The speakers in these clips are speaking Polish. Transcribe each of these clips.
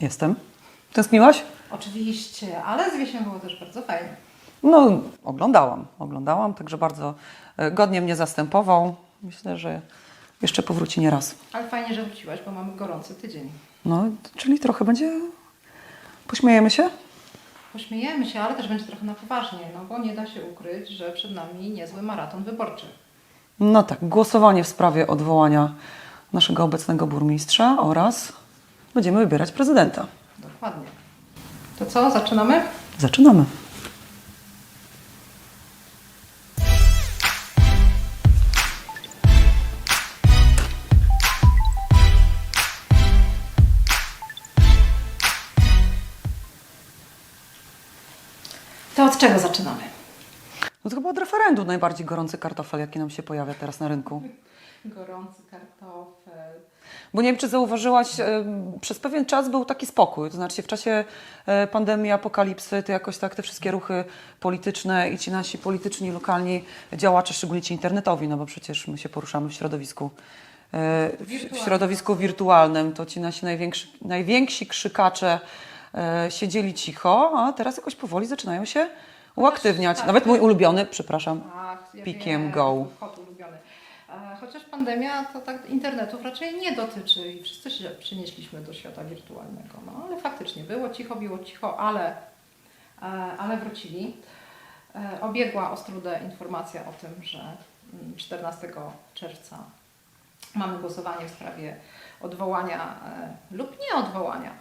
Jestem. Tęskniłaś? Oczywiście, ale z Wiesią było też bardzo fajnie. No, oglądałam, oglądałam, także bardzo e, godnie mnie zastępował. Myślę, że jeszcze powróci nie raz. Ale fajnie, że wróciłaś, bo mamy gorący tydzień. No, czyli trochę będzie... Pośmiejemy się? Pośmiejemy się, ale też będzie trochę na poważnie, no bo nie da się ukryć, że przed nami niezły maraton wyborczy. No tak, głosowanie w sprawie odwołania naszego obecnego burmistrza oraz będziemy wybierać prezydenta. Dokładnie. To co, zaczynamy? Zaczynamy. To od czego zaczynamy? No to chyba od referendum najbardziej gorący kartofel, jaki nam się pojawia teraz na rynku. Gorący kartofel. Bo nie wiem, czy zauważyłaś, przez pewien czas był taki spokój. To znaczy w czasie e, pandemii, apokalipsy, to jakoś tak te wszystkie ruchy polityczne i ci nasi polityczni, lokalni działacze, szczególnie ci internetowi, no bo przecież my się poruszamy w środowisku, e, w, środowisku wirtualnym, to ci nasi najwięksi, najwięksi krzykacze e, siedzieli cicho, a teraz jakoś powoli zaczynają się uaktywniać. tak. Nawet mój ulubiony, przepraszam, Ach, ja Pikiem wiem, go. Ulubiony. E, Chociaż pandemia to tak internetów raczej nie dotyczy i wszyscy się przenieśliśmy do świata wirtualnego. No ale faktycznie było cicho, było cicho, ale, e, ale wrócili. E, Obiegła Ostrudę informacja o tym, że mm, 14 czerwca mamy głosowanie w sprawie odwołania lub nie odwołania e,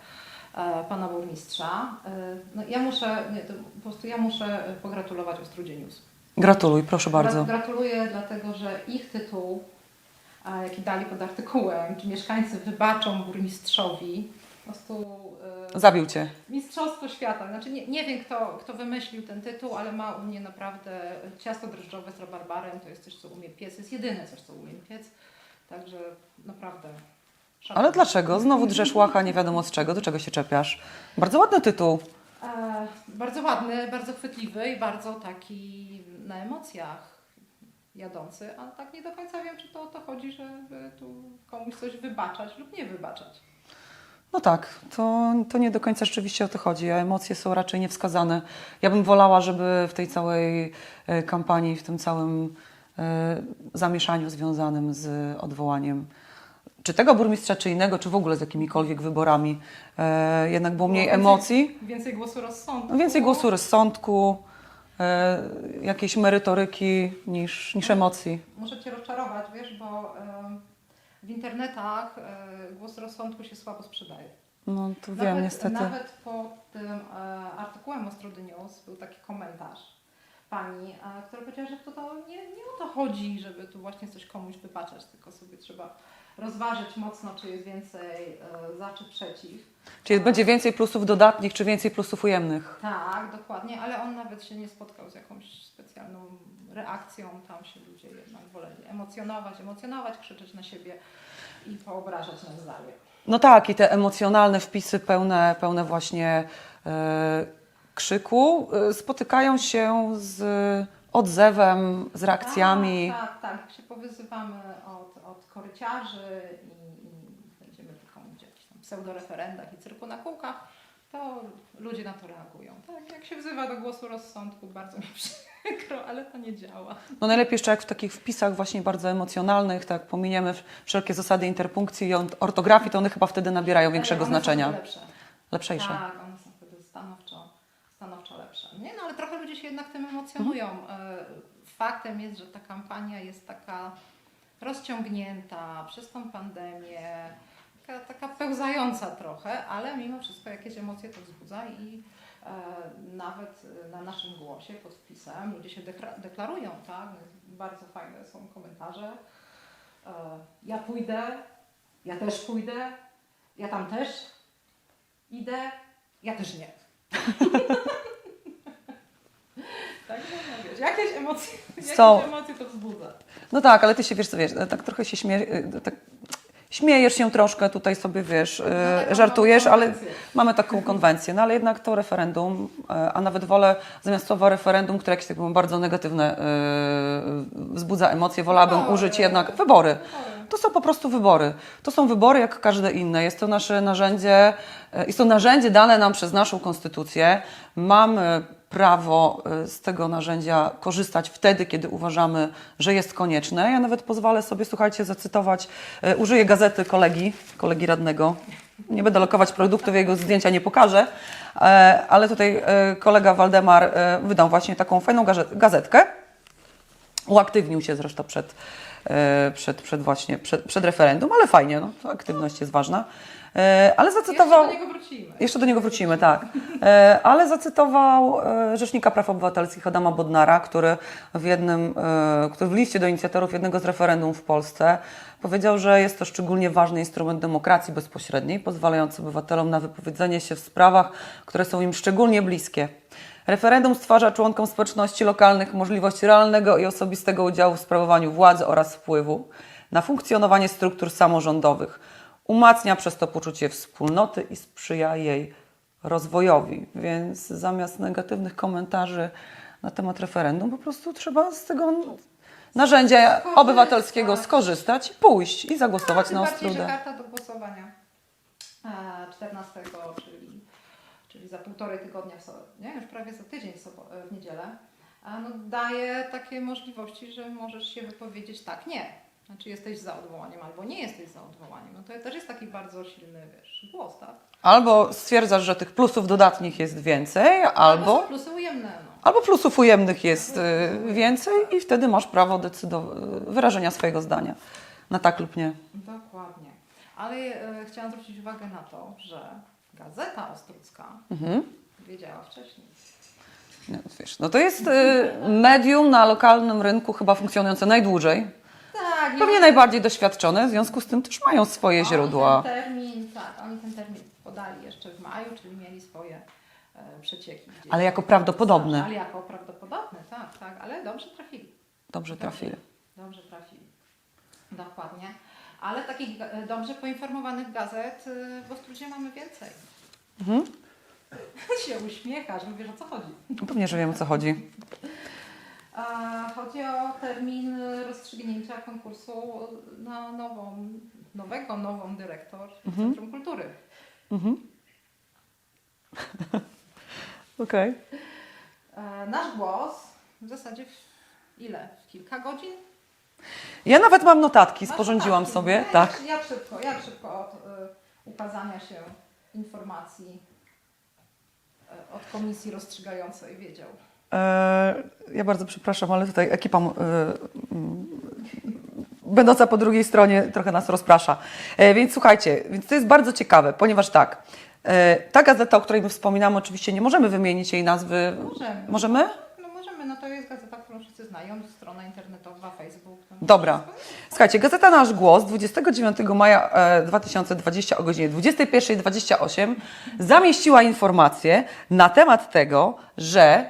pana burmistrza. E, No, ja muszę, nie, po prostu ja muszę e, pogratulować Ostrudzie News. gratuluj, proszę bardzo. Gra- Gratuluję, dlatego że ich tytuł, a, jaki dali pod artykułem, czy mieszkańcy wybaczą burmistrzowi, po prostu e, Zabił cię. mistrzostwo świata. Znaczy nie, nie wiem, kto, kto wymyślił ten tytuł, ale ma u mnie naprawdę ciasto drożdżowe z rabarbarem. To jest coś, co umie piec. Jest jedyne coś, co umiem piec. Także naprawdę. Ale dlaczego? Znowu drzesz łacha, nie wiadomo z czego, do czego się czepiasz. Bardzo ładny tytuł. E, bardzo ładny, bardzo chwytliwy i bardzo taki na emocjach jadący, a tak nie do końca wiem, czy to o to chodzi, żeby tu komuś coś wybaczać lub nie wybaczać. No tak, to, to nie do końca rzeczywiście o to chodzi, a emocje są raczej niewskazane. Ja bym wolała, żeby w tej całej e, kampanii, w tym całym e, zamieszaniu związanym z odwołaniem czy tego burmistrza, czy innego, czy w ogóle z jakimikolwiek wyborami, e, jednak było mniej Więcej- emocji, Więcej głosu rozsądku. no więcej głosu rozsądku, e, jakiejś merytoryki niż, niż emocji. Muszę Cię rozczarować, wiesz, bo em, w internetach e, głos rozsądku się słabo sprzedaje. No to wiem, nawet, niestety. Nawet pod tym e, artykułem Ostrudy News był taki komentarz pani, e, która powiedziała, że to, to nie, nie o to chodzi, żeby tu właśnie coś komuś wybaczać, tylko sobie trzeba rozważyć mocno, czy jest więcej e, za, czy przeciw. Czy będzie więcej plusów dodatnich, czy więcej plusów ujemnych? Tak, dokładnie, ale on nawet się nie spotkał z jakąś specjalną reakcją. Tam się ludzie jednak woleli emocjonować, emocjonować, krzyczeć na siebie i poobrażać nawzajem. No tak, i te emocjonalne wpisy pełne, pełne właśnie e, krzyku e, spotykają się z odzewem, z reakcjami. Tak, tak, tak. Jak się powyzywamy od, od koryciarzy i, i będziemy tylko mówić o jakichś tam pseudoreferendach i cyrku na kółkach, to ludzie na to reagują. Tak, jak się wzywa do głosu rozsądku, bardzo mi przykro, ale to nie działa. No najlepiej jeszcze jak w takich wpisach właśnie bardzo emocjonalnych, tak pominiemy wszelkie zasady interpunkcji i ort- ortografii, to one chyba wtedy nabierają większego one są znaczenia. wtedy lepsze. Lepszejsze. Tak, one są wtedy stanowczo, stanowczo lepsze. Nie, no ale trochę ludzie się jednak tym emocjonują. E, Faktem jest, że ta kampania jest taka rozciągnięta przez tą pandemię, taka, taka pełzająca trochę, ale mimo wszystko jakieś emocje to wzbudza i e, nawet na naszym głosie pod wpisem ludzie się deklarują, tak? Bardzo fajne są komentarze. E, ja pójdę, ja też pójdę, ja tam też idę, ja też nie. tak, no, jakieś emocje, Są. jakieś emocje to wzbudza. No tak, ale ty się wiesz, co wiesz, tak trochę się śmie, e, tak śmiejesz się troszkę tutaj sobie, wiesz, e, taką żartujesz, mamy ale mamy taką konwencję, no ale jednak to referendum, e, a nawet wolę zamiast słowa referendum, które jakieś tak bardzo negatywne e, wzbudza emocje, wolałabym Wybory. użyć jednak wybory. Wybory. To są po prostu wybory. To są wybory jak każde inne. Jest to nasze narzędzie e, jest to narzędzie dane nam przez naszą konstytucję. Mamy prawo e, z tego narzędzia korzystać wtedy, kiedy uważamy, że jest konieczne. Ja nawet pozwolę sobie, słuchajcie, zacytować, e, użyję gazety kolegi, kolegi radnego. Nie będę lokować produktów, jego zdjęcia nie pokażę, e, ale tutaj e, kolega Waldemar e, wydał właśnie taką fajną gaze- gazetkę. Uaktywnił się zresztą przed, przed, przed właśnie przed, przed referendum, ale fajnie, no, to aktywność jest ważna. E, Ale zacytował. Jeszcze do niego wrócimy. Jeszcze do niego wrócimy, tak. E, Ale zacytował e, Rzecznika Praw Obywatelskich Adama Bodnara, który w jednym, e, który w liście do inicjatorów jednego z referendum w Polsce powiedział, że jest to szczególnie ważny instrument demokracji bezpośredniej, pozwalający obywatelom na wypowiedzenie się w sprawach, które są im szczególnie bliskie. Referendum stwarza członkom społeczności lokalnych możliwość realnego i osobistego udziału w sprawowaniu władzy oraz wpływu na funkcjonowanie struktur samorządowych. Umacnia przez to poczucie wspólnoty i sprzyja jej rozwojowi. Więc zamiast negatywnych komentarzy na temat referendum, po prostu trzeba z tego narzędzia obywatelskiego skorzystać, pójść i zagłosować na bardziej, że Ostrudę. karta do głosowania e, 14, czyli, czyli za półtorej tygodnia, w nie? już prawie za tydzień w, sobo- w niedzielę, no, daje takie możliwości, że możesz się wypowiedzieć tak, nie. Znaczy jesteś za odwołaniem albo nie jesteś za odwołaniem. No to też jest taki bardzo silny wiesz, głos, tak? Albo stwierdzasz, że tych plusów dodatnich jest więcej, są albo, plusy ujemne. No. albo plusów ujemnych jest y, więcej i wtedy masz prawo decydow- wyrażenia swojego zdania na tak lub nie. Dokładnie. Ale e, chciałam zwrócić uwagę na to, że Gazeta Ostrucka Mhm. wiedziała wcześniej. No, wiesz, no to jest y, medium na lokalnym rynku chyba funkcjonujące najdłużej. Tak, Pewnie najbardziej doświadczone, w związku z tym też mają swoje Oni źródła. Ten termin, tak, oni ten termin podali jeszcze w maju, czyli mieli swoje e, przecieki. gdzieś. Ale jako prawdopodobne. Ale jako prawdopodobne, tak, tak, ale dobrze trafili. Dobrze trafili. Dobrze trafili. Dokładnie. Ale takich e, dobrze poinformowanych gazet e, w Ostrudzie mamy więcej. Mhm. się uśmiechasz, mówisz o co chodzi. No Pewnie, że wiem o co chodzi. Chodzi o termin rozstrzygnięcia konkursu na nową, nowego, nową dyrektor Centrum Kultury. Mhm. Okej. E, Nasz głos w zasadzie w ile? W kilka godzin? Ja nawet mam notatki, Masz sporządziłam notatki? sobie. No, Tak. Jak, jak szybko, jak szybko od y, ukazania się informacji y, od komisji rozstrzygającej wiedział? E, ja bardzo przepraszam, ale tutaj ekipa e, mm, będąca po drugiej stronie trochę nas rozprasza. E, więc słuchajcie, więc to jest bardzo ciekawe, ponieważ tak, e, ta gazeta, o której my wspominamy, oczywiście nie możemy wymienić jej nazwy. Możemy. Możemy? No możemy, no to jest gazeta, którą wszyscy znają, strona internetowa, Facebook. No, Dobra. Słuchajcie, Gazeta Nasz Głos 29 maja e, 2020 o godzinie 21.28 zamieściła informację na temat tego, że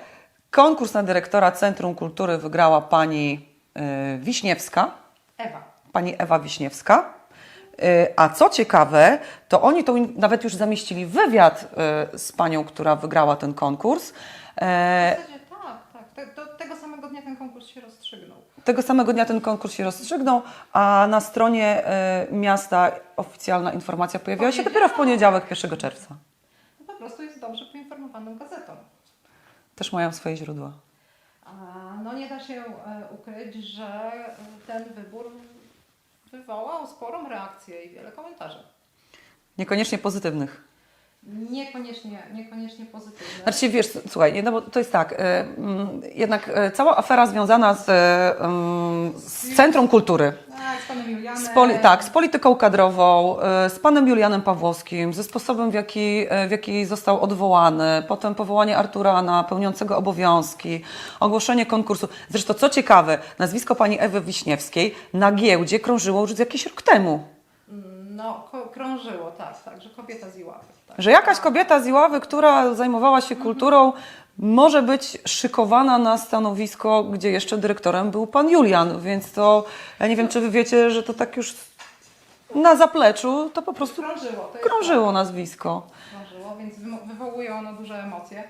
konkurs na dyrektora Centrum Kultury wygrała pani e, Wiśniewska, Ewa. pani Ewa Wiśniewska. E, A co ciekawe, to oni to nawet już zamieścili wywiad e, z panią, która wygrała ten konkurs. E, W zasadzie. Te, do tego samego dnia ten konkurs się rozstrzygnął. Tego samego dnia ten konkurs się rozstrzygnął, a na stronie e, miasta oficjalna informacja pojawiła się dopiero w poniedziałek, 1 czerwca. No po prostu jest dobrze poinformowaną gazetą. Też mają swoje źródła. A, No nie da się e, ukryć, że e, ten wybór wywołał sporą reakcję i wiele komentarzy. Niekoniecznie pozytywnych. Niekoniecznie, niekoniecznie pozytywne. Znaczy wiesz, słuchaj, nie, no bo to jest tak, e, mm, jednak e, cała afera związana z, e, mm, z Centrum Kultury, Tak, z panem Julianem. z poli, tak, z polityką kadrową, z panem Julianem Pawłowskim, ze sposobem, w jaki, w jaki został odwołany, potem powołanie Arturana, pełniącego obowiązki, ogłoszenie konkursu. Zresztą, co ciekawe, nazwisko pani Ewy Wiśniewskiej na giełdzie krążyło już jakiś rok temu. No, ko- krążyło, tak, tak, że kobieta z Iławy. Tak. Że jakaś kobieta z Iławy, która zajmowała się kulturą, może być szykowana na stanowisko, gdzie jeszcze dyrektorem był pan Julian, więc to ja nie wiem, czy wy wiecie, że to tak już na zapleczu to po prostu Krążyło. To jest krążyło nazwisko. krążyło, więc wywołuje ono duże emocje.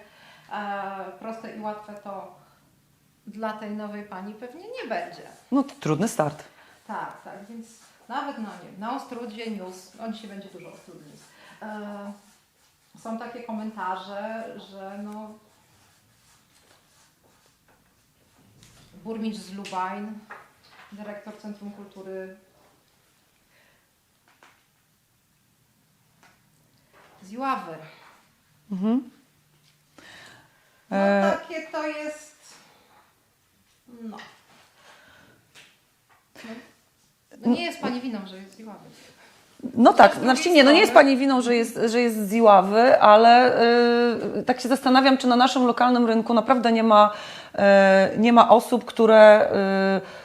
E, proste i łatwe to dla tej nowej pani pewnie nie będzie. No to trudny start. Tak, tak, więc nawet na, nie, na Ostrudzie News, on dzisiaj będzie dużo Ostrud News, e, Są takie komentarze, że no burmistrz z Lubań, dyrektor Centrum Kultury z Iławy. Mhm. No E, takie to jest. No. No nie jest pani winą, że jest z Iławy. No tak, znaczy nie, no nie jest Pani winą, że jest, że jest z Iławy, ale y, tak się zastanawiam, czy na naszym lokalnym rynku naprawdę nie ma, y, nie ma osób, które,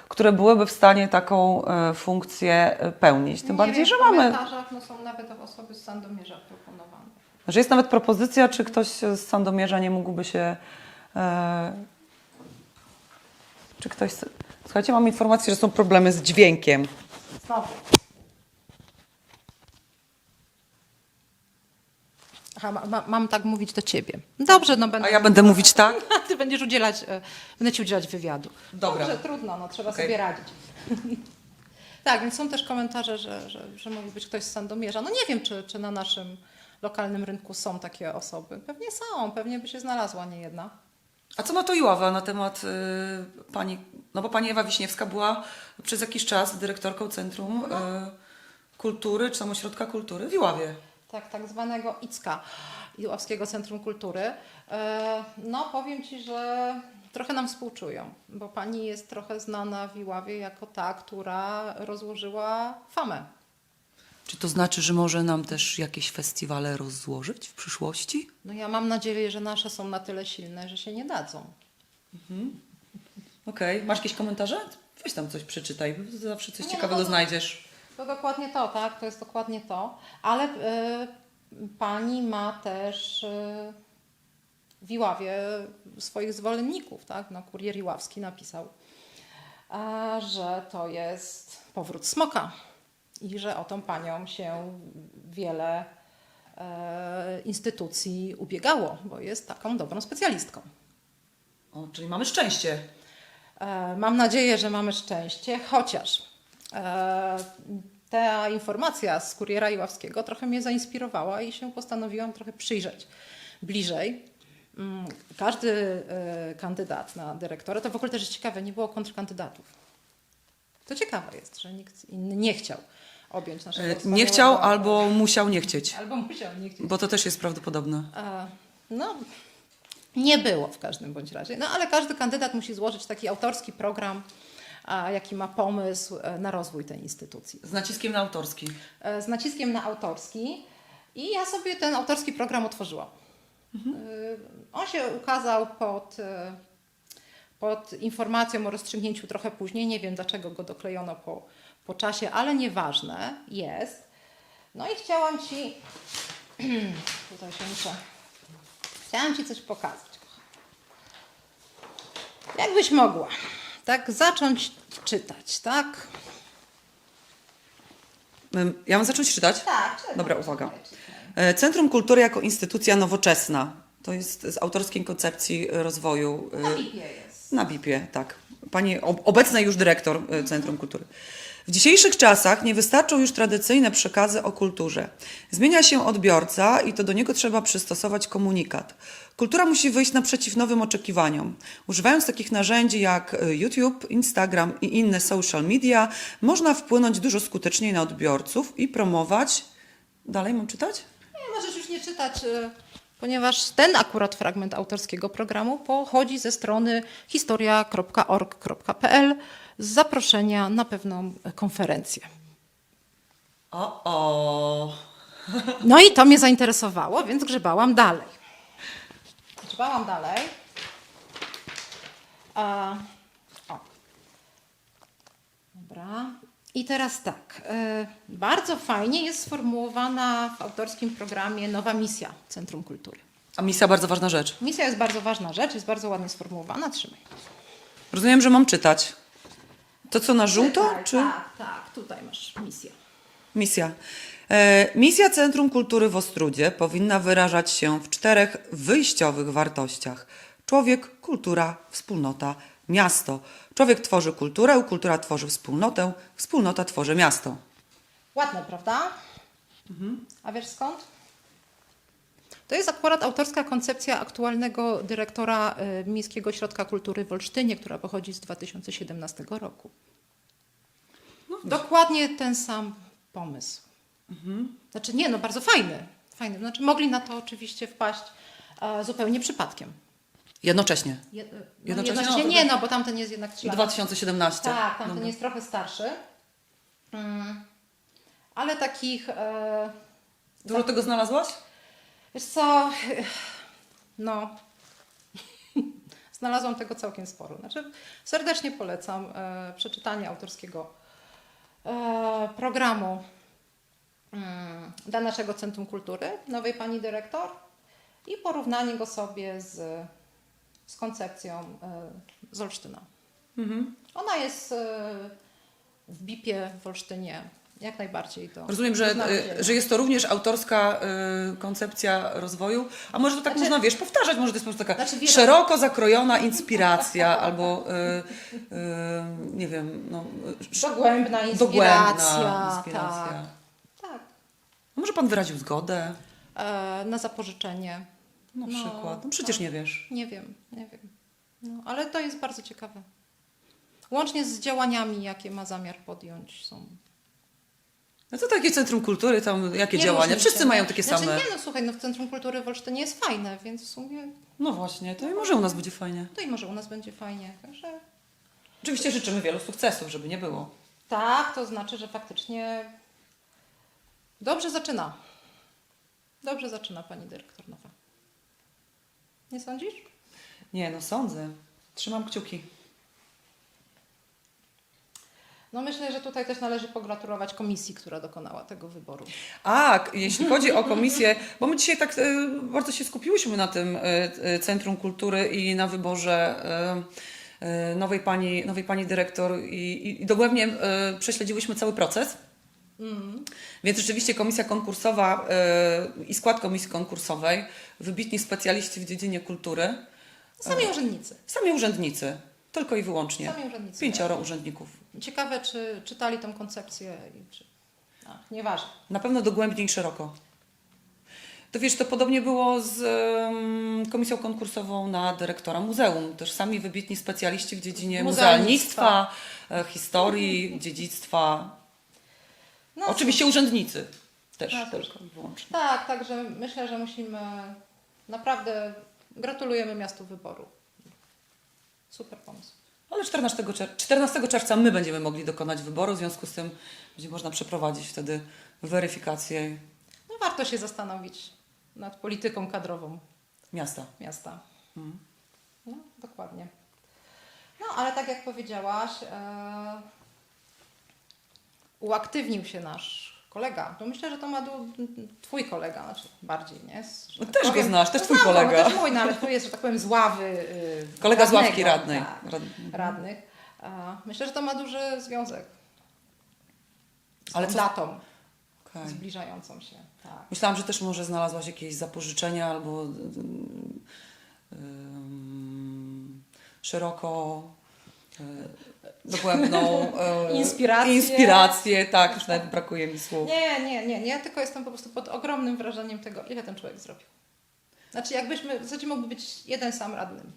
y, które byłyby w stanie taką y, funkcję pełnić. Tym Nie bardziej, wiem, że w mamy, komentarzach no, są nawet osoby z Sandomierza proponowane. że jest nawet propozycja, czy ktoś z Sandomierza nie mógłby się... y, czy ktoś... Słuchajcie, mam informację, że są problemy z dźwiękiem. Znowu. Aha, ma, ma, mam tak mówić do ciebie. Dobrze, no będę. A ja będę mówić tak? Ty będziesz udzielać, e, będę ci udzielać wywiadu. Dobra. Dobrze, trudno, no, trzeba Okej. sobie radzić. tak, więc są też komentarze, że, że, że mógł być ktoś z Sandomierza. No nie wiem, czy, czy na naszym lokalnym rynku są takie osoby. Pewnie są, pewnie by się znalazła nie jedna. A co ma to Iława na temat y, pani, no bo pani Ewa Wiśniewska była przez jakiś czas dyrektorką Centrum y, Kultury, czy tam Ośrodka Kultury w Iławie. Tak, tak zwanego ICKA, Iławskiego Centrum Kultury. E, No, powiem Ci, że trochę nam współczują, bo pani jest trochę znana w Iławie jako ta, która rozłożyła famę. Czy to znaczy, że może nam też jakieś festiwale rozłożyć w przyszłości? No ja mam nadzieję, że nasze są na tyle silne, że się nie dadzą. Okej, masz jakieś komentarze? Weź tam coś przeczytaj, zawsze coś ciekawego no to- znajdziesz. To dokładnie to, tak? To jest dokładnie to. Ale e, pani ma też e, w Iławie swoich zwolenników, tak? No, kurier Iławski napisał, a, że to jest powrót smoka i że o tą panią się wiele e, instytucji ubiegało, bo jest taką dobrą specjalistką. O, czyli mamy szczęście. Mam nadzieję, że mamy szczęście, chociaż ta informacja z kuriera Iławskiego trochę mnie zainspirowała i się postanowiłam trochę przyjrzeć bliżej. Mm, Każdy e, kandydat na dyrektora, to w ogóle też jest ciekawe, nie było kontrkandydatów. To ciekawe jest, że nikt inny nie chciał objąć naszego E, Nie wspaniałego- chciał albo musiał nie chcieć, Albo musiał nie chcieć. bo to też jest prawdopodobne. E, No, nie było w każdym bądź razie. No, ale każdy kandydat musi złożyć taki autorski program, a, jaki ma pomysł e, na rozwój tej instytucji. Z naciskiem na autorski. E, Z naciskiem na autorski. I ja sobie ten autorski program otworzyłam. E, On się ukazał pod, pod informacją o rozstrzygnięciu trochę później. Nie wiem, dlaczego go doklejono po, po czasie, ale nieważne jest. No i chciałam Ci. Tutaj się muszę. Chciałam Ci coś pokazać. Jakbyś mogła tak zacząć czytać, tak? Ja mam zacząć czytać? Tak. czytaj, Dobra, uwaga. E, Centrum Kultury jako instytucja nowoczesna. To jest z autorskiej koncepcji rozwoju. e, Na BIP jest. Na BIP-ie, tak. Pani ob- obecna już dyrektor e, Centrum Kultury. W dzisiejszych czasach nie wystarczą już tradycyjne przekazy o kulturze. Zmienia się odbiorca i to do niego trzeba przystosować komunikat. Kultura musi wyjść naprzeciw nowym oczekiwaniom. Używając takich narzędzi jak e, YouTube, Instagram i inne social media, można wpłynąć dużo skuteczniej na odbiorców i promować. Dalej mam czytać? Nie, możesz już nie czytać, y, ponieważ ten akurat fragment autorskiego programu pochodzi ze strony historia.org.pl z zaproszenia na pewną konferencję. O, o. No i to mnie zainteresowało, więc grzebałam dalej. Grzebałam dalej. A, o. Dobra. I teraz tak. y, Bardzo fajnie jest sformułowana w autorskim programie nowa misja Centrum Kultury. A misja bardzo ważna rzecz. Misja jest bardzo ważna rzecz, jest bardzo ładnie sformułowana. Trzymaj. Rozumiem, że mam czytać. To co na żółto, Czytaj, czy Tak, tak, tutaj masz misję. misja? E, misja Centrum Kultury w Ostrudzie powinna wyrażać się w czterech wyjściowych wartościach: człowiek, kultura, wspólnota, miasto. Człowiek tworzy kulturę, kultura tworzy wspólnotę, wspólnota tworzy miasto. Ładne, prawda? A wiesz skąd? To jest akurat autorska koncepcja aktualnego dyrektora y, Miejskiego Ośrodka Kultury w Olsztynie, która pochodzi z 2017 roku. Dokładnie ten sam pomysł. Znaczy nie, no bardzo fajny. fajny. Znaczy mogli na to oczywiście wpaść e, zupełnie przypadkiem. Jednocześnie. Je, no, Jednocześnie, jednocześnie no, nie, tak. no bo tamten jest jednak 3 lata. 2017. Tak, tamten Dobra. jest trochę starszy. Mm. Ale takich... E, Dużo tego znalazłaś? Wiesz co, no, znalazłam tego całkiem sporo. Znaczy, serdecznie polecam e, przeczytanie autorskiego e, programu mm, dla naszego Centrum Kultury, nowej pani dyrektor i porównanie go sobie z, z koncepcją e, z Olsztyna. Mhm. Ona jest e, w BIP-ie w Olsztynie jak najbardziej to. Rozumiem, że, y, że jest to również autorska y, koncepcja rozwoju, a może to tak Znaczy- można, wiesz, powtarzać, może to jest po prostu taka Znaczy, wiele- szeroko zakrojona inspiracja albo, y, y, nie wiem, no, sz- Dogłębna inspiracja. dogłębna inspiracja. Tak. tak. A Może pan wyraził zgodę E, na zapożyczenie. na No, przykład? No przecież tak. nie wiesz. Nie wiem, nie wiem. No, ale to jest bardzo ciekawe. Łącznie z działaniami, jakie ma zamiar podjąć, są. No to takie Centrum Kultury, tam jakie Nie działania? Wszyscy się, mają nie? takie znaczy, same. Nie, no słuchaj, no w Centrum Kultury w Olsztynie jest fajne, więc w sumie No właśnie, to i może u nas będzie fajnie. to i może u nas będzie fajnie. Także Oczywiście życzymy wielu sukcesów, żeby nie było. tak, to znaczy, że faktycznie dobrze zaczyna. Dobrze zaczyna pani dyrektor nowa. Nie sądzisz? Nie, no sądzę. Trzymam kciuki. No myślę, że tutaj też należy pogratulować komisji, która dokonała tego wyboru. A, k- jeśli chodzi o komisję, bo my dzisiaj tak e, bardzo się skupiłyśmy na tym e, e, Centrum Kultury i na wyborze nowej pani, nowej pani dyrektor i, i, dogłębnie prześledziłyśmy cały proces. Więc rzeczywiście komisja konkursowa i skład komisji konkursowej, wybitni specjaliści w dziedzinie kultury, Sami urzędnicy. sami urzędnicy, tylko i wyłącznie. Sami urzędnicy. Pięcioro urzędników. Ciekawe, czy czytali tą koncepcję i czy... Ach, nieważne. Na pewno dogłębnie i szeroko. To wiesz, to podobnie było z em, komisją konkursową na dyrektora muzeum. Też sami wybitni specjaliści w dziedzinie Muzealnictwa. muzealnictwa, e, historii, dziedzictwa. No, Oczywiście urzędnicy też No, tylko i wyłącznie. Tak, także myślę, że musimy naprawdę gratulujemy miastu wyboru. Super pomysł. Ale 14, czer- 14 czerwca my będziemy mogli dokonać wyboru, w związku z tym będzie można przeprowadzić wtedy weryfikację No warto się zastanowić nad polityką kadrową miasta. miasta. Mhm. No, dokładnie. No, ale tak jak powiedziałaś, e, uaktywnił się nasz kolega. To myślę, że to ma du- twój kolega, znaczy bardziej, nie? Z- No tak też go powiem- znasz, też No twój znam go, kolega. No, też mój, no ale twój jest, że tak powiem, z ławy y, Kolega z ławki radnego, radnej. Tak, Rad- radnych. A myślę, że to ma duży związek z Ale co- datą Okej. zbliżającą się. Tak. Myślałam, że też może znalazłaś jakieś zapożyczenia albo ym, szeroko y, dogłębną y, Inspirację. inspirację. Tak, już nawet brakuje mi słów. Nie, nie, nie, nie. Ja tylko jestem po prostu pod ogromnym wrażeniem tego, ile ten człowiek zrobił. Znaczy, jakbyśmy, w zasadzie mógłby być jeden sam radnym.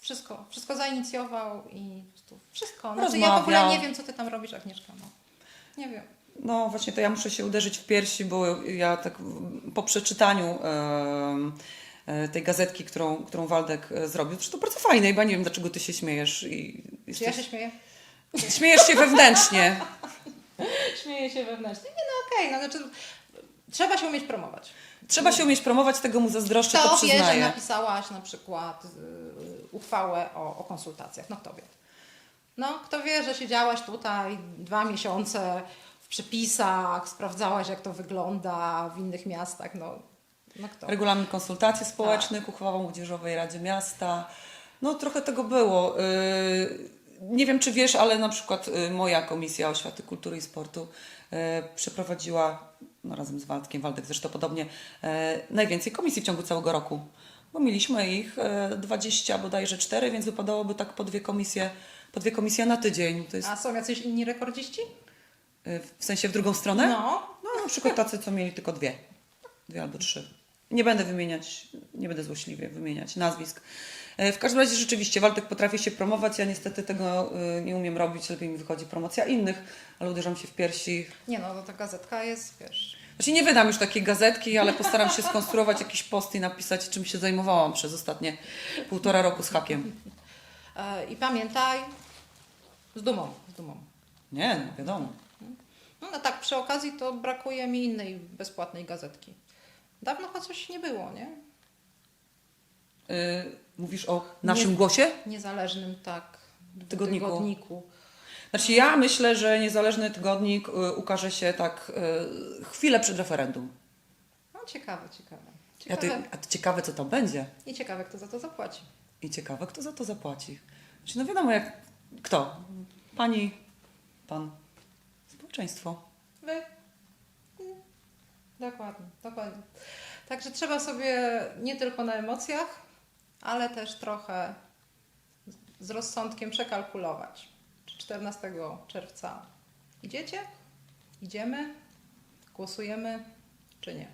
Wszystko, wszystko zainicjował i po prostu wszystko. Znaczy, ja w ogóle nie wiem, co ty tam robisz, Agnieszka. No. Nie wiem. No właśnie, to ja muszę się uderzyć w piersi, bo ja tak po przeczytaniu e, tej gazetki, którą, którą Waldek e, zrobił, to bardzo fajne i nie wiem, dlaczego ty się śmiejesz. I Czy ja się śmieję? Śmiejesz się wewnętrznie. Śmieję się wewnętrznie. Nie, no okej, no znaczy, trzeba się umieć promować. Trzeba się umieć promować, tego mu zazdroszczę, to Kto wie, że napisałaś na przykład y, uchwałę o, o konsultacjach? No kto wie? No, kto wie, że siedziałaś tutaj dwa miesiące w przepisach, sprawdzałaś jak to wygląda w innych miastach, no, no kto? Regulamin konsultacji Tak. społecznych, uchwała Młodzieżowej Radzie Miasta. No trochę tego było. Yy, Nie wiem, czy wiesz, ale na przykład yy, moja Komisja Oświaty, Kultury i Sportu yy, przeprowadziła no, razem z Waldkiem, Waldek zresztą podobnie, yy, najwięcej komisji w ciągu całego roku. Bo mieliśmy ich yy, 20 bodajże 4, więc wypadałoby tak po dwie komisje, po dwie komisje na tydzień. Jest A są jacyś inni rekordziści? w sensie w drugą stronę? No. No, na przykład tacy, co mieli tylko dwie. Dwie albo trzy. Nie będę wymieniać, nie będę złośliwie wymieniać nazwisk. E, W każdym razie rzeczywiście Waldek potrafi się promować, ja niestety tego e, nie umiem robić, lepiej mi wychodzi promocja innych, ale uderzam się w piersi. Nie no, no ta gazetka jest, wiesz, Znaczy nie wydam już takiej gazetki, ale postaram się skonstruować jakiś post i napisać, czym się zajmowałam przez ostatnie półtora roku z hakiem. e, i pamiętaj, z dumą, z dumą. Nie, no wiadomo. No, no tak, przy okazji to brakuje mi innej bezpłatnej gazetki. Dawno coś nie było, nie? Y, mówisz o naszym Nie- głosie? Niezależnym, tak. Tygodniku. tygodniku. Znaczy ja myślę, że niezależny tygodnik y, ukaże się tak y, chwilę przed referendum. No ciekawe, ciekawe. Ja Ciekawe. ty, a ciekawe, co tam będzie. I ciekawe, kto za to zapłaci. I ciekawe, kto za to zapłaci. Znaczy, no wiadomo, jak kto? Pani, pan, społeczeństwo. Dokładnie, dokładnie. Także trzeba sobie nie tylko na emocjach, ale też trochę z rozsądkiem przekalkulować. Czy 14 czerwca idziecie? Idziemy? Głosujemy? Czy nie?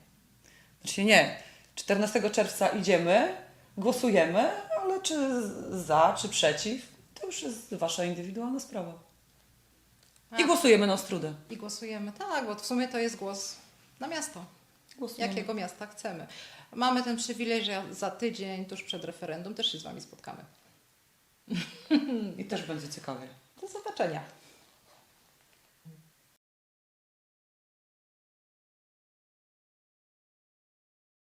Znaczy nie, 14 czerwca idziemy, głosujemy, ale czy za, czy przeciw, to już jest wasza indywidualna sprawa. I A. głosujemy na Ostrudę. I głosujemy, tak, bo w sumie to jest głos na miasto. Głosujemy. Jakiego miasta chcemy. Mamy ten przywilej, że za tydzień, tuż przed referendum, też się z Wami spotkamy. I też będzie ciekawie. Do zobaczenia.